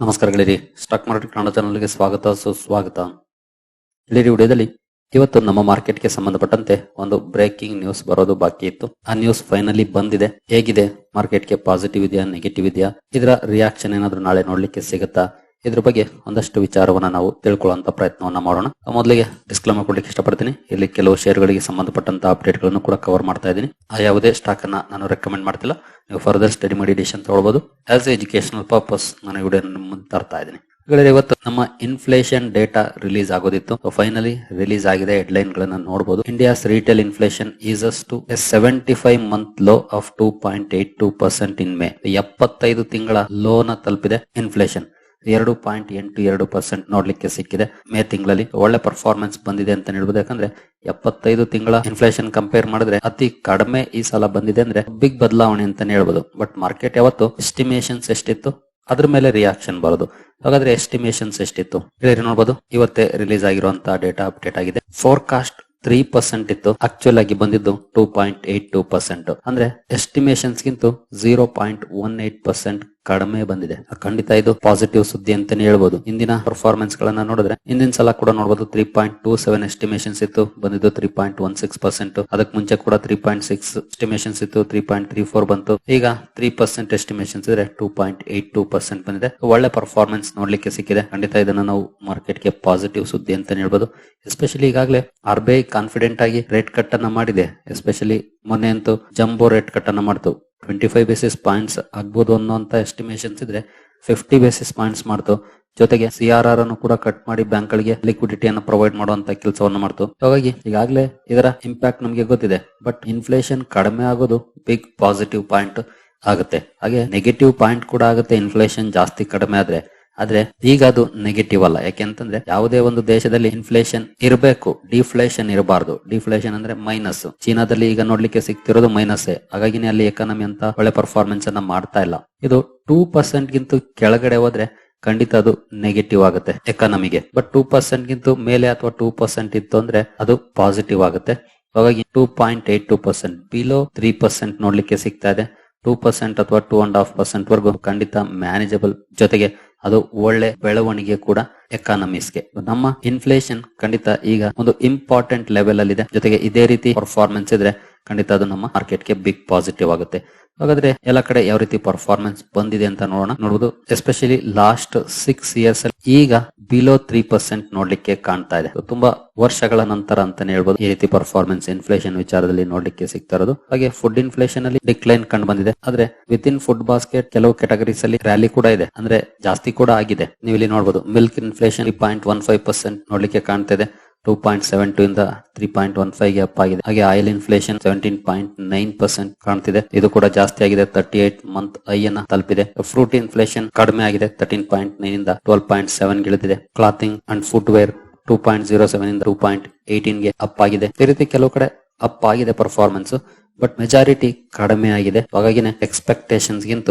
ನಮಸ್ಕಾರ ಗೆಳೆಯರಿ. Stock market Kannada ಚಾನಲ್ಗೆ ಸ್ವಾಗತ, ಸುಸ್ವಾಗತ. ಇಲ್ಲಿರಿ ವಿಡಿಯೋದಲ್ಲಿ ಇವತ್ತು ನಮ್ಮ ಮಾರ್ಕೆಟ್ಗೆ ಸಂಬಂಧಪಟ್ಟಂತೆ ಒಂದು ಬ್ರೇಕಿಂಗ್ ನ್ಯೂಸ್ ಬರೋದು ಬಾಕಿ ಇತ್ತು. ಆ ನ್ಯೂಸ್ ಫೈನಲಿ ಬಂದಿದೆ. ಹೇಗಿದೆ? ಮಾರ್ಕೆಟ್ಗೆ ಪಾಸಿಟಿವ್ ಇದೆಯಾ ನೆಗೆಟಿವ್ ಇದೆಯಾ? ಇದರ ರಿಯಾಕ್ಷನ್ ಏನಾದರೂ ನಾಳೆ ನೋಡ್ಲಿಕ್ಕೆ ಸಿಗುತ್ತಾ? ಇದ್ರ ಬಗ್ಗೆ ಒಂದಷ್ಟು ವಿಚಾರವನ್ನ ನಾವು ತಿಳ್ಕೊಳ್ಳುವಂತ ಪ್ರಯತ್ನವನ್ನ ಮಾಡೋಣ. ಮೊದಲಿಗೆ ಡಿಸ್ಕ್ಲೇಮರ್ ಕೊಡ್ಲಿಕ್ಕೆ ಇಷ್ಟಪಡ್ತೀನಿ. ಇಲ್ಲಿ ಕೆಲವು ಶೇರ್ಗಳಿಗೆ ಸಂಬಂಧಪಟ್ಟಂತ ಅಪ್ಡೇಟ್ಗಳನ್ನು ಕೂಡ ಕವರ್ ಮಾಡ್ತಾ ಇದ್ದೀನಿ. ಆ ಯಾವುದೇ ಸ್ಟಾಕ್ ಅನ್ನ ನಾನು ರೆಕಮೆಂಡ್ ಮಾಡ್ತಿಲ್ಲ. ನೀವು ಫರ್ದರ್ ಸ್ಟಡಿ ಮಾಡಿ ಡಿಸಿಷನ್ ತಗೊಳ್ಬಹುದು ಆಸ್ ಎಜುಕೇಶನಲ್ ಪರ್ಪಸ್ ನಾನು ವಿಡಿಯೋ ಮುಂದೆ ತರ್ತಾ ಇದ್ದೀನಿ. ಇವತ್ತು ನಮ್ಮ ಇನ್ಫ್ಲೇಷನ್ ಡೇಟಾ ರಿಲೀಸ್ ಆಗೋದಿತ್ತು. ಫೈನಲಿ ರಿಲೀಸ್ ಆಗಿದೆ ಹೆಡ್ಲೈನ್ ಗಳನ್ನ ನೋಡಬಹುದು India's retail inflation as to seventy five month low of two point eight two percent in May ಎಪ್ಪತ್ತೈದು ತಿಂಗಳ ಲೋನ ತಲುಪಿದೆ ಇನ್ಫ್ಲೇಷನ್ ಎರಡು ಪಾಯಿಂಟ್ ಎಂಟು ಎರಡು ಪರ್ಸೆಂಟ್ ನೋಡ್ಲಿಕ್ಕೆ ಸಿಕ್ಕಿದೆ. ಮೇ ತಿಂಗಳಲ್ಲಿ ಒಳ್ಳೆ ಪರ್ಫಾರ್ಮೆನ್ಸ್ ಬಂದಿದೆ ಅಂತ ಹೇಳ್ಬೋದು. ಯಾಕಂದ್ರೆ ಎಪ್ಪತ್ತೈದು ತಿಂಗಳ ಇನ್ಫ್ಲೇಷನ್ ಕಂಪೇರ್ ಮಾಡಿದ್ರೆ ಅತಿ ಕಡಿಮೆ ಈ ಸಲ ಬಂದಿದೆ ಅಂದ್ರೆ ಬಿಗ್ ಬದಲಾವಣೆ ಅಂತಾನೆ ಹೇಳ್ಬೋದು. ಬಟ್ ಮಾರ್ಕೆಟ್ ಯಾವತ್ತು ಎಸ್ಟಿಮೇಷನ್ಸ್ ಎಷ್ಟಿತ್ತು? ಅದ್ರ ಮೇಲೆ ರಿಯಾಕ್ಷನ್ ಬರೋದು. ಹಾಗಾದ್ರೆ ಎಸ್ಟಿಮೇಷನ್ಸ್ ಎಷ್ಟಿತ್ತು? ಇಲ್ಲಿ ನೋಡಬಹುದು ಇವತ್ತೇ ರಿಲೀಸ್ ಆಗಿರುವಂತಹ ಡೇಟಾ ಅಪ್ಡೇಟ್ ಆಗಿದೆ. ಫೋರ್ಕಾಸ್ಟ್ ತ್ರೀ ಪರ್ಸೆಂಟ್ ಇತ್ತು. ಆಕ್ಚುಲ್ ಆಗಿ ಬಂದಿದ್ದು two point eight two percent ಅಂದ್ರೆ ಎಸ್ಟಿಮೇಷನ್ಸ್ ಗಿಂತ zero point one eight percent ಕಡಿಮೆ ಬಂದಿದೆ. ಖಂಡಿತ ಇದು ಪಾಸಿಟಿವ್ ಸುದ್ದಿ ಅಂತಾನೆ ಹೇಳ್ಬೋದು. ಇಂದಿನ ಪರ್ಫಾರ್ಮೆನ್ಸ್ ಗಳನ್ನ ನೋಡಿದ್ರೆ ಇಂದಿನ ಸಲ ಕೂಡ ನೋಡಬಹುದು three point two seven estimations ಇತ್ತು, ಬಂದಿದ್ದು three point one six percent ಅದಕ್ಕೆ ಮುಂಚೆ ಕೂಡ ತ್ರೀ ಪಾಯಿಂಟ್ ಸಿಕ್ಸ್ ಎಸ್ಟಿಮೇಷನ್ಸ್ ಇತ್ತು ತ್ರೀ ಪಾಯಿಂಟ್ ತ್ರೀ ಫೋರ್ ಬಂತು. ಈಗ ತ್ರೀ ಪರ್ಸೆಂಟ್ ಎಸ್ಟಿಮೇಷನ್ಸ್ ಇದ್ರೆ two point eight two percent ಬಂದಿದೆ. ಒಳ್ಳೆ ಪರ್ಫಾರ್ಮೆನ್ಸ್ ನೋಡ್ಲಿಕ್ಕೆ ಸಿಕ್ಕಿದೆ. ಖಂಡಿತ ಇದನ್ನ ನಾವು ಮಾರ್ಕೆಟ್ಗೆ ಪಾಸಿಟಿವ್ ಸುದ್ದಿ ಅಂತಾನೆ ಹೇಳ್ಬೋದು. ಎಸ್ಪೆಷಲಿ ಈಗಾಗಲೇ ಆರ್ ಬಿ ಐ ಕಾನ್ಫಿಡೆಂಟ್ ಆಗಿ ರೇಟ್ ಕಟ್ ಅನ್ನ ಮಾಡಿದೆ. ಎಸ್ಪೆಷಲಿ ಮೊನ್ನೆ ಅಂತೂ ಜಂಬೋ ರೇಟ್ ಕಟ್ ಅನ್ನ ಮಾಡ್ತು. ಟ್ವೆಂಟಿ ಫೈವ್ ಬೇಸಿಸ್ ಪಾಯಿಂಟ್ಸ್ ಆಗ್ಬೋದು ಅನ್ನೋಂತ ಎಸ್ಟಿಮೇಷನ್ಸ್ ಇದ್ರೆ ಫಿಫ್ಟಿ ಬೇಸಿಸ್ ಪಾಯಿಂಟ್ಸ್ ಮಾಡ್ತು. ಜೊತೆಗೆ ಸಿ ಆರ್ ಆರ್ ಅನ್ನು ಕೂಡ ಕಟ್ ಮಾಡಿ ಬ್ಯಾಂಕ್ ಗಳಿಗೆ ಲಿಕ್ವಿಡಿಟಿಯನ್ನು ಪ್ರೊವೈಡ್ ಮಾಡುವಂತ ಕೆಲಸವನ್ನು ಮಾಡ್ತು. ಹಾಗಾಗಿ ಈಗಾಗಲೇ ಇದರ ಇಂಪ್ಯಾಕ್ಟ್ ನಮಗೆ ಗೊತ್ತಿದೆ. ಬಟ್ ಇನ್ಫ್ಲೇಷನ್ ಕಡಿಮೆ ಆಗೋದು ಬಿಗ್ ಪಾಸಿಟಿವ್ ಪಾಯಿಂಟ್ ಆಗುತ್ತೆ. ಹಾಗೆ ನೆಗೆಟಿವ್ ಪಾಯಿಂಟ್ ಕೂಡ ಆಗುತ್ತೆ ಇನ್ಫ್ಲೇಷನ್ ಜಾಸ್ತಿ ಕಡಿಮೆ ಆದ್ರೆ. ಆದ್ರೆ ಈಗ ಅದು ನೆಗೆಟಿವ್ ಅಲ್ಲ. ಯಾಕೆಂತಂದ್ರೆ ಯಾವುದೇ ಒಂದು ದೇಶದಲ್ಲಿ ಇನ್ಫ್ಲೇಷನ್ ಇರಬೇಕು ಡಿಫ್ಲೇಷನ್ ಇರಬಾರ್ದು. ಡಿಫ್ಲೇಷನ್ ಅಂದ್ರೆ ಮೈನಸ್ ಚೀನಾದಲ್ಲಿ ಈಗ ನೋಡ್ಲಿಕ್ಕೆ ಸಿಗ್ತಿರೋದು ಮೈನಸ್ ಹಾಗಾಗಿ ಅಲ್ಲಿ ಎಕಾನಮಿ ಅಂತ ಒಳ್ಳೆ ಪರ್ಫಾರ್ಮೆನ್ಸ್ ಅನ್ನ ಮಾಡ್ತಾ ಇಲ್ಲ. ಇದು ಟೂ ಪರ್ಸೆಂಟ್ ಗಿಂತ ಕೆಳಗಡೆ ಹೋದ್ರೆ ಖಂಡಿತ ಅದು ನೆಗೆಟಿವ್ ಆಗುತ್ತೆ ಎಕಾನಮಿಗೆ ಬಟ್ ಟೂ ಪರ್ಸೆಂಟ್ ಗಿಂತ ಮೇಲೆ ಅಥವಾ ಟೂ ಪರ್ಸೆಂಟ್ ಇತ್ತು ಅಂದ್ರೆ ಅದು ಪಾಸಿಟಿವ್ ಆಗುತ್ತೆ. ಹಾಗಾಗಿ two point eight two percent below three percent ನೋಡ್ಲಿಕ್ಕೆ ಸಿಗ್ತಾ ಇದೆ. ಟೂ ಪರ್ಸೆಂಟ್ ಅಥವಾ ಟೂ ಅಂಡ್ ಹಾಫ್ ಪರ್ಸೆಂಟ್ ವರ್ಗು ಖಂಡಿತ ಮ್ಯಾನೇಜಬಲ್ ಜೊತೆಗೆ ಅದು ಒಳ್ಳೆ ಬೆಳವಣಿಗೆ ಕೂಡ ಎಕಾನಮೀಸ್ಗೆ ನಮ್ಮ ಇನ್ಫ್ಲೇಷನ್ ಖಂಡಿತ ಈಗ ಒಂದು ಇಂಪಾರ್ಟೆಂಟ್ ಲೆವೆಲ್ ಅಲ್ಲಿ ಇದೆ ಜೊತೆಗೆ ಇದೇ ರೀತಿ ಪರ್ಫಾರ್ಮೆನ್ಸ್ ಇದ್ರೆ ಖಂಡಿತ ಅದು ನಮ್ಮ ಮಾರ್ಕೆಟ್ಗೆ ಬಿಗ್ ಪಾಸಿಟಿವ್ ಆಗುತ್ತೆ. ಹಾಗಾದ್ರೆ ಎಲ್ಲ ಕಡೆ ಯಾವ ರೀತಿ ಪರ್ಫಾರ್ಮೆನ್ಸ್ ಬಂದಿದೆ ಅಂತ ನೋಡೋಣ. ನೋಡಬಹುದು ಎಸ್ಪೆಷಲಿ ಲಾಸ್ಟ್ ಸಿಕ್ಸ್ ಇಯರ್ಸ್ ಅಲ್ಲಿ ಈಗ ಬಿಲೋ ತ್ರೀ ಪರ್ಸೆಂಟ್ ನೋಡ್ಲಿಕ್ಕೆ ಕಾಣ್ತಾ ಇದೆ. ತುಂಬಾ ವರ್ಷಗಳ ನಂತರ ಅಂತಾನೆ ಹೇಳ್ಬೋದು, ಈ ರೀತಿ ಪರ್ಫಾರ್ಮೆನ್ಸ್ ಇನ್ಫ್ಲೇಷನ್ ವಿಚಾರದಲ್ಲಿ ನೋಡ್ಲಿಕ್ಕೆ ಸಿಗ್ತಾ ಇರೋದು. ಹಾಗೆ ಫುಡ್ ಇನ್ಫ್ಲೇಷನ್ ಅಲ್ಲಿ ಡಿಕ್ಲೈನ್ ಕಂಡು ಬಂದಿದೆ. ಆದ್ರೆ ವಿತ್ ಇನ್ ಫುಡ್ ಬಾಸ್ಕೆಟ್ ಕೆಲವು ಕ್ಯಾಟಗರೀಸ್ ಅಲ್ಲಿ ರ್ಯಾಲಿ ಕೂಡ ಇದೆ. ಅಂದ್ರೆ ಜಾಸ್ತಿ ಕೂಡ ಆಗಿದೆ. ನೀವು ಇಲ್ಲಿ ನೋಡಬಹುದು milk inflation point one five percent ನೋಡ್ಲಿಕ್ಕೆ ಕಾಣ್ತಾ ಇದೆ. ಟೂ ಪಾಯಿಂಟ್ ಸೆವೆನ್ ಟೂ ಇಂದ three point one five up ಆಗಿದೆ. ಹಾಗೆ oil inflation seventeen point nine percent ಕಾಣ್ತಿದೆ. ಇದು ಕೂಡ ಜಾಸ್ತಿ ಆಗಿದೆ. ತರ್ಟಿ ಏಟ್ ಮಂತ್ ಐ ಅನ್ನ ತಲುಪಿದೆ. ಫ್ರೂಟ್ ಇನ್ಫ್ಲೇಷನ್ ಕಡಿಮೆ ಆಗಿದೆ. ತರ್ಟೀನ್ ಪಾಯಿಂಟ್ ನೈನ್ ಇಂದ ಟ್ವೆಲ್ ಪಾಯಿಂಟ್ ಸೆವೆನ್ ಇಳಿದಿದೆ clothing and footwear two point zero seven ಇಂದ ಟೂ ಪಾಯಿಂಟ್ ಏಟೀನ್ಗೆ ಅಪ್ ಆಗಿದೆ. ಈ ರೀತಿ ಕೆಲವು ಕಡೆ ಅಪ್ ಆಗಿದೆ ಪರ್ಫಾರ್ಮೆನ್ಸ್ ಬಟ್ ಮೆಜಾರಿಟಿ ಕಡಿಮೆ ಆಗಿದೆ. ಹಾಗಾಗಿನೇ ಎಕ್ಸ್ಪೆಕ್ಟೇಷನ್ಸ್ ಗಿಂತ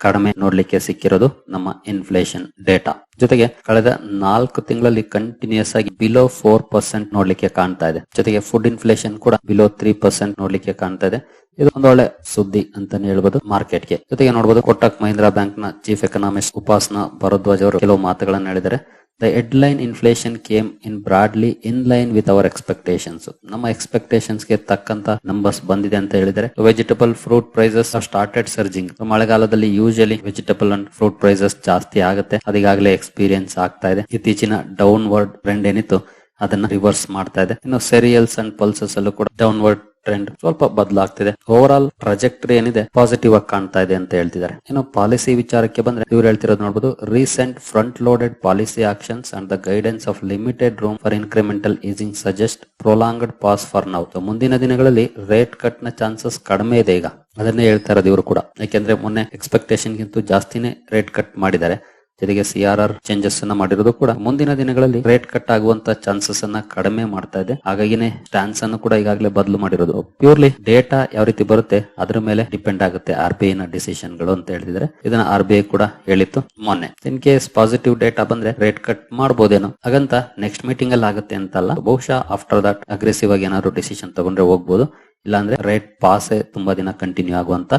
ಕಡಿಮೆ ನೋಡ್ಲಿಕ್ಕೆ ಸಿಕ್ಕಿರೋದು ನಮ್ಮ ಇನ್ಫ್ಲೇಷನ್ ಡೇಟಾ ಜೊತೆಗೆ ಕಳೆದ ನಾಲ್ಕು ತಿಂಗಳಲ್ಲಿ ಕಂಟಿನ್ಯೂಸ್ ಆಗಿ ಬಿಲೋ ಫೋರ್ ಪರ್ಸೆಂಟ್ ನೋಡ್ಲಿಕ್ಕೆ ಕಾಣ್ತಾ ಇದೆ. ಜೊತೆಗೆ ಫುಡ್ ಇನ್ಫ್ಲೇಷನ್ ಕೂಡ ಬಿಲೋ ತ್ರೀ ಪರ್ಸೆಂಟ್ ನೋಡ್ಲಿಕ್ಕೆ ಕಾಣ್ತಾ ಇದೆ. ಇದು ಒಂದು ಒಳ್ಳೆ ಸುದ್ದಿ ಅಂತಾನೆ ಹೇಳ್ಬೋದು ಮಾರ್ಕೆಟ್ಗೆ. ಜೊತೆಗೆ ನೋಡಬಹುದು ಕೊಟ್ಟಕ್ ಮಹೀಂದ್ರಾ ಬ್ಯಾಂಕ್ನ ಚೀಫ್ ಎಕನಾಮಿಸ್ಟ್ ಉಪಾಸನ ಭರದ್ವಾಜ್ ಅವರು ಕೆಲವು ಮಾತುಗಳನ್ನು ಹೇಳಿದ್ದಾರೆ. The headline inflation came in broadly in line with our expectations ನಮ್ಮ ಎಕ್ಸ್ಪೆಕ್ಟೇಷನ್ಸ್ಗೆ ತಕ್ಕಂತ ನಂಬರ್ಸ್ ಬಂದಿದೆ ಅಂತ ಹೇಳಿದ್ರೆ vegetable fruit prices started surging ಮಳೆಗಾಲದಲ್ಲಿ usually vegetable and fruit prices ಜಾಸ್ತಿ ಆಗುತ್ತೆ. ಅದೀಗಾಗಲೇ ಎಕ್ಸ್ಪೀರಿಯನ್ಸ್ ಆಗ್ತಾ ಇದೆ. ಇತ್ತೀಚಿನ ಡೌನ್ವರ್ಡ್ ಟ್ರೆಂಡ್ ಏನಿತ್ತು, ಅದನ್ನ ರಿವರ್ಸ್ ಮಾಡ್ತಾ ಇದೆ. ಇನ್ನು ಸೆರಿಯಲ್ಸ್ ಅಂಡ್ ಪಲ್ಸಸ್ ಅಲ್ಲೂ ಕೂಡ ಡೌನ್ ವರ್ಡ್ ಟ್ರೆಂಡ್ ಸ್ವಲ್ಪ ಬದಲಾಗ್ತಿದೆ. ಓವರ್ ಆಲ್ ಪ್ರಾಜೆಕ್ಟ್ ಏನಿದೆ ಪಾಸಿಟಿವ್ ಆಗಿ ಕಾಣ್ತಾ ಇದೆ ಅಂತ ಹೇಳ್ತಿದ್ದಾರೆ. ಇನ್ನು ಪಾಲಿಸಿ ವಿಚಾರಕ್ಕೆ ಬಂದ್ರೆ, ಇವ್ರು ಹೇಳ್ತಿರೋದು ನೋಡಬಹುದು recent front loaded policy actions and the guidance of limited room for incremental easing suggest prolonged pause for now ಮುಂದಿನ ದಿನಗಳಲ್ಲಿ ರೇಟ್ ಕಟ್ನ ಚಾನ್ಸಸ್ ಕಡಿಮೆ ಇದೆ ಈಗ. ಅದನ್ನೇ ಹೇಳ್ತಾ ಇರೋದು ಇವರು ಕೂಡ. ಯಾಕೆಂದ್ರೆ ಮೊನ್ನೆ ಎಕ್ಸ್ಪೆಕ್ಟೇಷನ್ ಗಿಂತ ಜಾಸ್ತಿನೇ ರೇಟ್ ಕಟ್ ಮಾಡಿದ್ದಾರೆ. ಜೊತೆಗೆ ಸಿ ಆರ್ ಆರ್ ಚೇಂಜಸ್ ಅನ್ನ ಮಾಡಿರೋದು ಕೂಡ ಮುಂದಿನ ದಿನಗಳಲ್ಲಿ ರೇಟ್ ಕಟ್ ಆಗುವಂತ ಚಾನ್ಸಸ್ ಅನ್ನ ಕಡಿಮೆ ಮಾಡ್ತಾ ಇದೆ. ಹಾಗಾಗಿನೇ ಸ್ಟ್ಯಾನ್ಸ್ ಅನ್ನು ಕೂಡ ಈಗಾಗಲೇ ಬದಲು ಮಾಡಿರೋದು. ಪ್ಯೂರ್ಲಿ ಡೇಟಾ ಯಾವ ರೀತಿ ಬರುತ್ತೆ, ಅದ್ರ ಮೇಲೆ ಡಿಪೆಂಡ್ ಆಗುತ್ತೆ ಆರ್ ಬಿ ಐ ನ ಡಿಸಿಷನ್ಗಳು ಅಂತ ಹೇಳಿದ್ರೆ ಇದನ್ನ ಆರ್ ಬಿ ಐ ಕೂಡ ಹೇಳಿತ್ತು ಮೊನ್ನೆ. ಇನ್ ಕೇಸ್ ಪಾಸಿಟಿವ್ ಡೇಟಾ ಬಂದ್ರೆ ರೇಟ್ ಕಟ್ ಮಾಡಬಹುದೇನೋ ಹಾಗಂತ ನೆಕ್ಸ್ಟ್ ಮೀಟಿಂಗ್ ಅಲ್ಲಿ ಆಗುತ್ತೆ ಅಂತಲ್ಲ, ಬಹುಶಃ ಆಫ್ಟರ್ ದಟ್ ಅಗ್ರೆಸಿವ್ ಆಗಿ ಏನಾದ್ರು ಡಿಸಿಷನ್ ತಗೊಂಡ್ರೆ ಹೋಗ್ಬೋದು. ಇಲ್ಲಾಂದ್ರೆ ರೇಟ್ ಪಾಸೇ ತುಂಬಾ ದಿನ ಕಂಟಿನ್ಯೂ ಆಗುವಂತ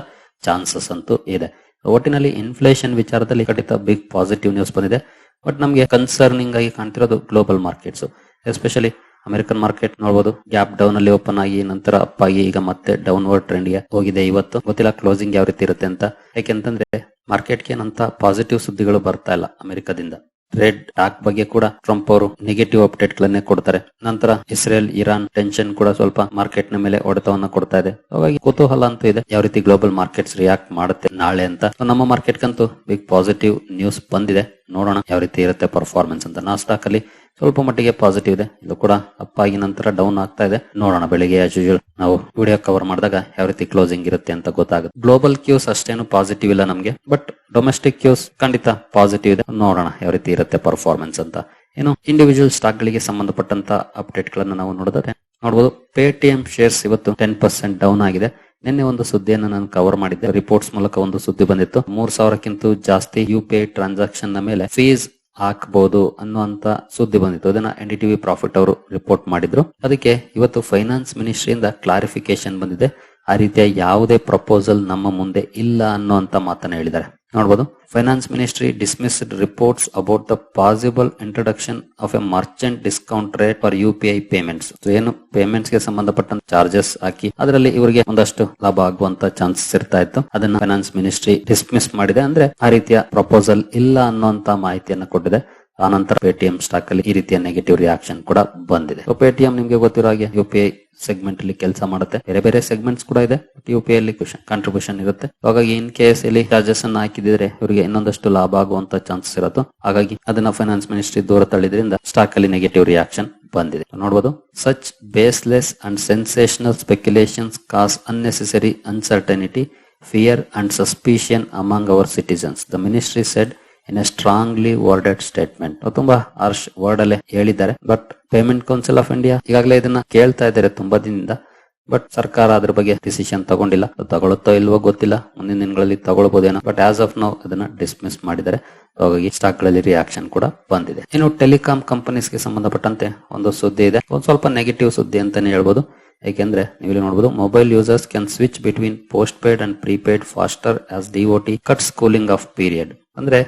ಚಾನ್ಸಸ್ ಅಂತೂ ಇದೆ. ಒಟ್ಟಿನಲ್ಲಿ ಇನ್ಫ್ಲೇಷನ್ ವಿಚಾರದಲ್ಲಿ ಖಂಡಿತ ಬಿಗ್ ಪಾಸಿಟಿವ್ ನ್ಯೂಸ್ ಬಂದಿದೆ. ಬಟ್ ನಮಗೆ ಕನ್ಸರ್ನಿಂಗ್ ಆಗಿ ಕಾಣ್ತಿರೋದು global markets especially American market ನೋಡಬಹುದು ಗ್ಯಾಪ್ ಡೌನ್ ಅಲ್ಲಿ ಓಪನ್ ಆಗಿ, ನಂತರ ಅಪ್ ಆಗಿ, ಈಗ ಮತ್ತೆ ಡೌನ್ವರ್ಡ್ ಟ್ರೆಂಡ್ಗೆ ಹೋಗಿದೆ ಇವತ್ತು. ಗೊತ್ತಿಲ್ಲ ಕ್ಲೋಸಿಂಗ್ ಯಾವ ರೀತಿ ಇರುತ್ತೆ ಅಂತ. ಯಾಕೆಂತಂದ್ರೆ ಮಾರ್ಕೆಟ್ಗೆ ಏನಂತ ಪಾಸಿಟಿವ್ ಸುದ್ದಿಗಳು ಬರ್ತಾ ಇಲ್ಲ ಅಮೆರಿಕದಿಂದ. ಟ್ರೇಡ್ ಟಾಕ್ ಬಗ್ಗೆ ಕೂಡ ಟ್ರಂಪ್ ಅವರು ನೆಗೆಟಿವ್ ಅಪ್ಡೇಟ್ ಗಳನ್ನೇ ಕೊಡ್ತಾರೆ. ನಂತರ ಇಸ್ರೇಲ್, ಇರಾನ್ ಟೆನ್ಷನ್ ಕೂಡ ಸ್ವಲ್ಪ ಮಾರ್ಕೆಟ್ನ ಮೇಲೆ ಹೊಡೆತವನ್ನ ಕೊಡ್ತಾ ಇದೆ. ಹಾಗಾಗಿ ಕುತೂಹಲ ಅಂತೂ ಇದೆ ಯಾವ ರೀತಿ ಗ್ಲೋಬಲ್ ಮಾರ್ಕೆಟ್ಸ್ ರಿಯಾಕ್ಟ್ ಮಾಡುತ್ತೆ ನಾಳೆ ಅಂತ. ನಮ್ಮ ಮಾರ್ಕೆಟ್ ಕಂತೂ ಬಿಗ್ ಪಾಸಿಟಿವ್ ನ್ಯೂಸ್ ಬಂದಿದೆ. ನೋಡೋಣ ಯಾವ ರೀತಿ ಇರುತ್ತೆ ಪರ್ಫಾರ್ಮೆನ್ಸ್ ಅಂತ. ನಾಸ್ಟಾಕ್ ಅಲ್ಲಿ ಸ್ವಲ್ಪ ಮಟ್ಟಿಗೆ ಪಾಸಿಟಿವ್ ಇದೆ. ಇದು ಕೂಡ ಅಪ್ ಆಗಿ ನಂತರ ಡೌನ್ ಆಗ್ತಾ ಇದೆ. ನೋಡೋಣ ಬೆಳಿಗ್ಗೆ ಆಸ್ ಯೂಶುವಲ್ ನಾವು ವಿಡಿಯೋ ಕವರ್ ಮಾಡಿದಾಗ ಯಾವ ರೀತಿ ಕ್ಲೋಸಿಂಗ್ ಇರುತ್ತೆ ಅಂತ ಗೊತ್ತಾಗುತ್ತೆ. ಗ್ಲೋಬಲ್ ಕ್ಯೂಸ್ ಅಷ್ಟೇನು ಪಾಸಿಟಿವ್ ಇಲ್ಲ ನಮಗೆ ಬಟ್ ಡೊಮೆಸ್ಟಿಕ್ ಕ್ಯೂಸ್ ಖಂಡಿತ ಪಾಸಿಟಿವ್ ಇದೆ. ನೋಡೋಣ ಯಾವ ರೀತಿ ಇರುತ್ತೆ ಪರ್ಫಾರ್ಮೆನ್ಸ್ ಅಂತ. ಏನು ಇಂಡಿವಿಜುವಲ್ ಸ್ಟಾಕ್ ಗಳಿಗೆ ಸಂಬಂಧಪಟ್ಟಂತ ಅಪ್ಡೇಟ್ ಗಳನ್ನ ನಾವು ನೋಡಿದ್ರೆ ನೋಡಬಹುದು ಪೇಟಿಎಂ ಶೇರ್ಸ್ ಇವತ್ತು ಟೆನ್ ಪರ್ಸೆಂಟ್ ಡೌನ್ ಆಗಿದೆ. ನಿನ್ನೆ ಒಂದು ಸುದ್ದಿಯನ್ನು ನಾನು ಕವರ್ ಮಾಡಿದ್ದೆ. ರಿಪೋರ್ಟ್ಸ್ ಮೂಲಕ ಒಂದು ಸುದ್ದಿ ಬಂದಿತ್ತು. ಮೂರ್ ಸಾವಿರಕ್ಕಿಂತ ಜಾಸ್ತಿ ಯು ಪಿ ಟ್ರಾನ್ಸಾಕ್ಷನ್ ಮೇಲೆ ಫೀಸ್ ಹಾಕಬಹುದು ಅನ್ನುವಂತ ಸುದ್ದಿ ಬಂದಿತ್ತು. ಅದನ್ನ ಎನ್ ಡಿ ಟಿವಿ ಪ್ರಾಫಿಟ್ ಅವರು ರಿಪೋರ್ಟ್ ಮಾಡಿದ್ರು. ಅದಕ್ಕೆ ಇವತ್ತು ಫೈನಾನ್ಸ್ ಮಿನಿಸ್ಟ್ರಿಯಿಂದ ಕ್ಲಾರಿಫಿಕೇಶನ್ ಬಂದಿದೆ. ಆ ರೀತಿಯ ಯಾವುದೇ ಪ್ರಪೋಸಲ್ ನಮ್ಮ ಮುಂದೆ ಇಲ್ಲ ಅನ್ನುವಂತ ಮಾತನ್ನ ಹೇಳಿದ್ದಾರೆ. ನೋಡಬಹುದು finance ministry dismissed reports about the possible introduction of a merchant discount rate for U P I payments ಏನು ಪೇಮೆಂಟ್ಸ್ಗೆ ಸಂಬಂಧಪಟ್ಟ ಚಾರ್ಜಸ್ ಹಾಕಿ, ಅದರಲ್ಲಿ ಇವರಿಗೆ ಒಂದಷ್ಟು ಲಾಭ ಆಗುವಂತ ಚಾನ್ಸಸ್ ಇರ್ತಾ ಇತ್ತು. ಅದನ್ನ ಫೈನಾನ್ಸ್ ಮಿನಿಸ್ಟ್ರಿ ಡಿಸ್ಮಿಸ್ ಮಾಡಿದೆ. ಅಂದ್ರೆ ಆ ರೀತಿಯ ಪ್ರಪೋಸಲ್ ಇಲ್ಲ ಅನ್ನುವಂತ ಮಾಹಿತಿಯನ್ನು ಕೊಟ್ಟಿದೆ. ಆನಂತರ ಪೇಟಿಎಂ ಸ್ಟಾಕ್ ಅಲ್ಲಿ ಈ ರೀತಿಯ ನೆಗೆಟಿವ್ ರಿಯಾಕ್ಷನ್ ಕೂಡ ಬಂದಿದೆ. ಪೇಟಿಎಂ ನಿಮ್ಗೆ ಗೊತ್ತಿರೋ ಹಾಗೆ ಯು ಪಿ ಐ ಸೆಗ್ಮೆಂಟ್ ಅಲ್ಲಿ ಕೆಲಸ ಮಾಡುತ್ತೆ. ಬೇರೆ ಬೇರೆ ಸೆಗ್ಮೆಂಟ್ಸ್ ಕೂಡ ಇದೆ ಯು ಪಿ ಅಲ್ಲಿ ಕಾಂಟ್ರಿಬ್ಯೂಷನ್ ಇರುತ್ತೆ. ಹಾಗಾಗಿ ಇನ್ ಕೇಸ್ ಇಲ್ಲಿ ಚಾರ್ಜಸ್ ಅನ್ನ ಹಾಕಿದ್ರೆ ಇವರಿಗೆ ಇನ್ನೊಂದಷ್ಟು ಲಾಭ ಆಗುವಂತ ಚಾನ್ಸಸ್ ಇರುತ್ತೆ. ಹಾಗಾಗಿ ಅದನ್ನ ಫೈನಾನ್ಸ್ ಮಿನಿಸ್ಟ್ರಿ ದೂರ ತಳ್ಳಿದ್ರಿಂದ ಸ್ಟಾಕ್ ಅಲ್ಲಿ ನೆಗೆಟಿವ್ ರಿಯಾಕ್ಷನ್ ಬಂದಿದೆ. ನೋಡಬಹುದು such baseless and sensational speculations cause unnecessary uncertainty fear and suspicion among our citizens the ministry said in a strongly worded statement ತುಂಬಾ ಹರ್ಷ್ ವರ್ಡ್ ಅಲ್ಲೇ ಹೇಳಿದ್ದಾರೆ. But payment council of India ಈಗಾಗಲೇ ಇದನ್ನ ಕೇಳ್ತಾ ಇದ್ದಾರೆ ತುಂಬಾ ದಿನದಿಂದ. ಬಟ್ ಸರ್ಕಾರ ಅದ್ರ ಬಗ್ಗೆ ಡಿಸಿಷನ್ ತಗೊಂಡಿಲ್ಲ. ತಗೊಳುತ್ತೋ ಇಲ್ವೋ ಗೊತ್ತಿಲ್ಲ. ಮುಂದಿನ ದಿನಗಳಲ್ಲಿ ತಗೊಳ್ಬಹುದೇನೋ ಬಟ್ ಆಸ್ ಆಫ್ ನೌ ಅದನ್ನ ಡಿಸ್ಮಿಸ್ ಮಾಡಿದ್ದಾರೆ. ಹಾಗಾಗಿ ಸ್ಟಾಕ್ಗಳಲ್ಲಿ ರಿಯಾಕ್ಷನ್ ಕೂಡ ಬಂದಿದೆ. ಇನ್ನು ಟೆಲಿಕಾಂ ಕಂಪನೀಸ್ಗೆ ಸಂಬಂಧಪಟ್ಟಂತೆ ಒಂದು ಸುದ್ದಿ ಇದೆ. ಒಂದ್ ಸ್ವಲ್ಪ ನೆಗೆಟಿವ್ ಸುದ್ದಿ ಅಂತಾನೆ ಹೇಳ್ಬೋದು. ಯಾಕೆಂದ್ರೆ ನೀವು ಇಲ್ಲಿ ನೋಡಬಹುದು mobile users can switch between postpaid and prepaid faster as DoT cuts cooling off period ಅಂದ್ರೆ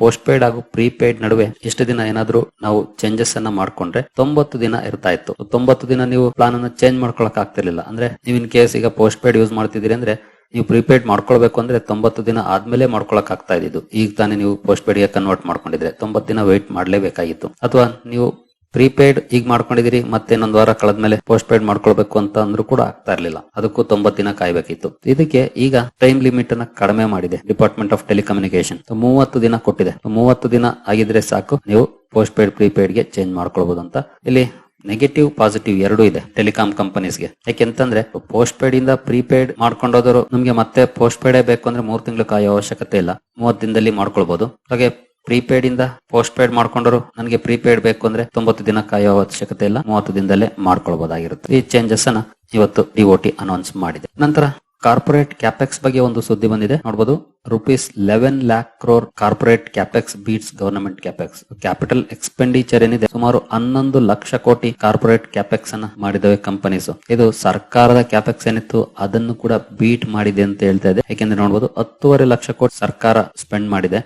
ಪೋಸ್ಟ್ ಪೇಡ್ ಹಾಗೂ ಪ್ರೀಪೇಯ್ಡ್ ನಡುವೆ ಎಷ್ಟು ದಿನ ಏನಾದ್ರೂ ನಾವು ಚೇಂಜಸ್ ಅನ್ನ ಮಾಡ್ಕೊಂಡ್ರೆ ತೊಂಬತ್ತು ದಿನ ಇರ್ತಾ ಇತ್ತು. ತೊಂಬತ್ತು ದಿನ ನೀವು ಪ್ಲಾನ್ ಅನ್ನ ಚೇಂಜ್ ಮಾಡ್ಕೊಳಕ್ ಆಗ್ತಿರ್ಲಿಲ್ಲ. ಅಂದ್ರೆ ನೀವು ಇನ್ ಕೇಸ್ ಈಗ ಪೋಸ್ಟ್ ಪೇಡ್ ಯೂಸ್ ಮಾಡ್ತಿದ್ದೀರಿ ಅಂದ್ರೆ ನೀವು ಪ್ರೀಪೇಯ್ಡ್ ಮಾಡ್ಕೊಳ್ಬೇಕು ಅಂದ್ರೆ ತೊಂಬತ್ತು ದಿನ ಆದ್ಮೇಲೆ ಮಾಡ್ಕೊಳಕ್ ಆಗ್ತಾ ಇದ್ದು ಈಗ ತಾನೇ ನೀವು ಪೋಸ್ಟ್ ಪೇಡ್ಗೆ ಕನ್ವರ್ಟ್ ಮಾಡ್ಕೊಂಡಿದ್ರೆ ತೊಂಬತ್ತು ದಿನ ವೇಟ್ ಮಾಡಲೇಬೇಕಾಗಿತ್ತು. ಅಥವಾ ನೀವು ಪ್ರೀಪೇಡ್ ಈಗ ಮಾಡ್ಕೊಂಡಿದೀರಿ, ಮತ್ತೆ ಇನ್ನೊಂದು ವಾರ ಕಳೆದ್ಮೇಲೆ ಪೋಸ್ಟ್ ಪೇಯ್ಡ್ ಮಾಡ್ಕೊಳ್ಬೇಕು ಅಂತ ಅಂದ್ರೂ ಕೂಡ ಆಗ್ತಾ ಇರ್ಲಿಲ್ಲ. ಅದಕ್ಕೂ ತೊಂಬತ್ ದಿನ ಕಾಯ್ಬೇಕಿತ್ತು. ಇದಕ್ಕೆ ಈಗ ಟೈಮ್ ಲಿಮಿಟ್ ಅನ್ನ ಕಡಿಮೆ ಮಾಡಿದೆ ಡಿಪಾರ್ಟ್ಮೆಂಟ್ ಆಫ್ ಟೆಲಿಕಮ್ಯುನಿಕೇಶನ್ ಮೂವತ್ತು ದಿನ ಕೊಟ್ಟಿದೆ. ಮೂವತ್ತು ದಿನ ಆಗಿದ್ರೆ ಸಾಕು, ನೀವು ಪೋಸ್ಟ್ ಪೇಯ್ಡ್ ಪ್ರೀಪೇಯ್ಡ್ಗೆ ಚೇಂಜ್ ಮಾಡ್ಕೊಳ್ಬಹುದು ಅಂತ. ಇಲ್ಲಿ ನೆಗೆಟಿವ್ ಪಾಸಿಟಿವ್ ಎರಡೂ ಇದೆ ಟೆಲಿಕಾಂ ಕಂಪನೀಸ್ಗೆ ಯಾಕೆಂತಂದ್ರೆ ಪೋಸ್ಟ್ ಪೇಯ್ಡ್ ಇಂದ ಪ್ರೀಪೇಯ್ಡ್ ಮಾಡ್ಕೊಂಡೋದ್ರು ನಿಮ್ಗೆ ಮತ್ತೆ ಪೋಸ್ಟ್ ಪೇಡೇ ಬೇಕು ಅಂದ್ರೆ ಮೂರ್ ತಿಂಗಳು ಕಾಯೋ ಅವಶ್ಯಕತೆ ಇಲ್ಲ. ಮೂವತ್ತು ದಿನದಲ್ಲಿ ಮಾಡ್ಕೊಳ್ಬಹುದು ಹಾಗೆ ಪ್ರೀಪೇಡ್ ಇಂದ ಪೋಸ್ಟ್ ಪೇಯ್ಡ್ ಮಾಡ್ಕೊಂಡರು ನನಗೆ ಪ್ರೀಪೇಡ್ ಬೇಕು ಅಂದ್ರೆ ತೊಂಬತ್ತು ದಿನ ಕಾಯೋ ಅವಶ್ಯಕತೆ ಇಲ್ಲ. ಮೂವತ್ತು ದಿನದಲ್ಲೇ ಮಾಡ್ಕೊಳ್ಬಹುದಾಗಿರುತ್ತೆ ಈ ಚೇಂಜಸ್ ಅನ್ನ ಇವತ್ತು ಡಿಒಟಿ ಅನೌನ್ಸ್ ಮಾಡಿದೆ. ನಂತರ ಕಾರ್ಪೊರೇಟ್ ಕ್ಯಾಪೆಕ್ಸ್ ಬಗ್ಗೆ ಒಂದು ಸುದ್ದಿ ಬಂದಿದೆ. ನೋಡಬಹುದು rupees eleven lakh crore corporate capex beats government capex capital expenditure ಏನಿದೆ? ಸುಮಾರು ಹನ್ನೊಂದು ಲಕ್ಷ ಕೋಟಿ ಕಾರ್ಪೊರೇಟ್ ಕ್ಯಾಪೆಕ್ಸ್ ಅನ್ನ ಮಾಡಿದವೆ ಕಂಪನೀಸ್ ಇದು ಸರ್ಕಾರದ ಕ್ಯಾಪೆಕ್ಸ್ ಏನಿತ್ತು, ಅದನ್ನು ಕೂಡ ಬೀಟ್ ಮಾಡಿದೆ ಅಂತ ಹೇಳ್ತಾ ಇದೆ. ಯಾಕೆಂದ್ರೆ ನೋಡಬಹುದು ಹತ್ತುವರೆ ಲಕ್ಷ ಕೋಟಿ ಸರ್ಕಾರ ಸ್ಪೆಂಡ್ ಮಾಡಿದೆ.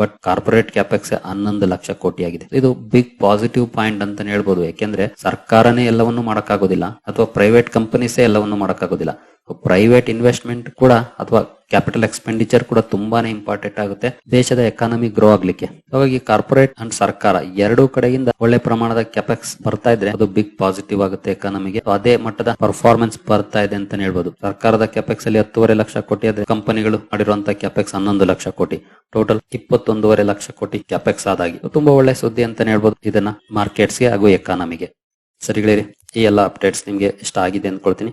ಬಟ್ ಕಾರ್ಪೊರೇಟ್ ಕ್ಯಾಪೆಕ್ಸ್ ಹನ್ನೊಂದು ಲಕ್ಷ ಕೋಟಿ ಆಗಿದೆ ಇದು ಬಿಗ್ ಪಾಸಿಟಿವ್ ಪಾಯಿಂಟ್ ಅಂತ ಹೇಳ್ಬೋದು. ಯಾಕೆಂದ್ರೆ ಸರ್ಕಾರನೇ ಎಲ್ಲವನ್ನು ಮಾಡಕ್ಕಾಗೋದಿಲ್ಲ, ಅಥವಾ ಪ್ರೈವೇಟ್ ಕಂಪನೀಸೇ ಎಲ್ಲವನ್ನು ಮಾಡಕ್ಕಾಗೋದಿಲ್ಲ. ಪ್ರೈವೇಟ್ ಇನ್ವೆಸ್ಟ್ಮೆಂಟ್ ಕೂಡ ಅಥವಾ ಕ್ಯಾಪಿಟಲ್ ಎಕ್ಸ್ಪೆಂಡಿಚರ್ ಕೂಡ ತುಂಬಾನೇ ಇಂಪಾರ್ಟೆಂಟ್ ಆಗುತ್ತೆ. ದೇಶದ ಎಕಾನಮಿ ಗ್ರೋ ಆಗ್ಲಿಕ್ಕೆ. ಹಾಗಾಗಿ ಕಾರ್ಪೊರೇಟ್ ಅಂಡ್ ಸರ್ಕಾರ ಎರಡೂ ಕಡೆಯಿಂದ ಒಳ್ಳೆ ಪ್ರಮಾಣದ ಕ್ಯಾಪೆಕ್ಸ್ ಬರ್ತಾ ಇದ್ರೆ ಅದು ಬಿಗ್ ಪಾಸಿಟಿವ್ ಆಗುತ್ತೆ ಎಕಾನಮಿಗೆ ಅದೇ ಮಟ್ಟದ ಪರ್ಫಾರ್ಮೆನ್ಸ್ ಬರ್ತಾ ಇದೆ ಅಂತ ಹೇಳ್ಬೋದು. ಸರ್ಕಾರದ ಕ್ಯಾಪೆಕ್ಸ್ ಅಲ್ಲಿ ಹತ್ತುವರೆ ಲಕ್ಷ ಕೋಟಿ ಆದ್ರೆ ಕಂಪನಿಗಳು ಮಾಡಿರುವಂತಹ ಕ್ಯಾಪೆಕ್ಸ್ ಹನ್ನೊಂದು ಲಕ್ಷ ಕೋಟಿ. ಟೋಟಲ್ ಇಪ್ಪತ್ತೊಂದೂವರೆ ಲಕ್ಷ ಕೋಟಿ ಕ್ಯಾಪೆಕ್ಸ್ ಆದಾಗಿ. ತುಂಬಾ ಒಳ್ಳೆ ಸುದ್ದಿ ಅಂತ ಹೇಳ್ಬೋದು ಇದನ್ನ ಮಾರ್ಕೆಟ್ಸ್ಗೆ ಹಾಗೂ ಎಕಾನಮಿಗೆ ಸರಿಗಳಿರಿ, ಈ ಎಲ್ಲ ಅಪ್ಡೇಟ್ಸ್ ನಿಮ್ಗೆ ಇಷ್ಟ ಆಗಿದೆ ಅಂದ್ಕೊಳ್ತೀನಿ.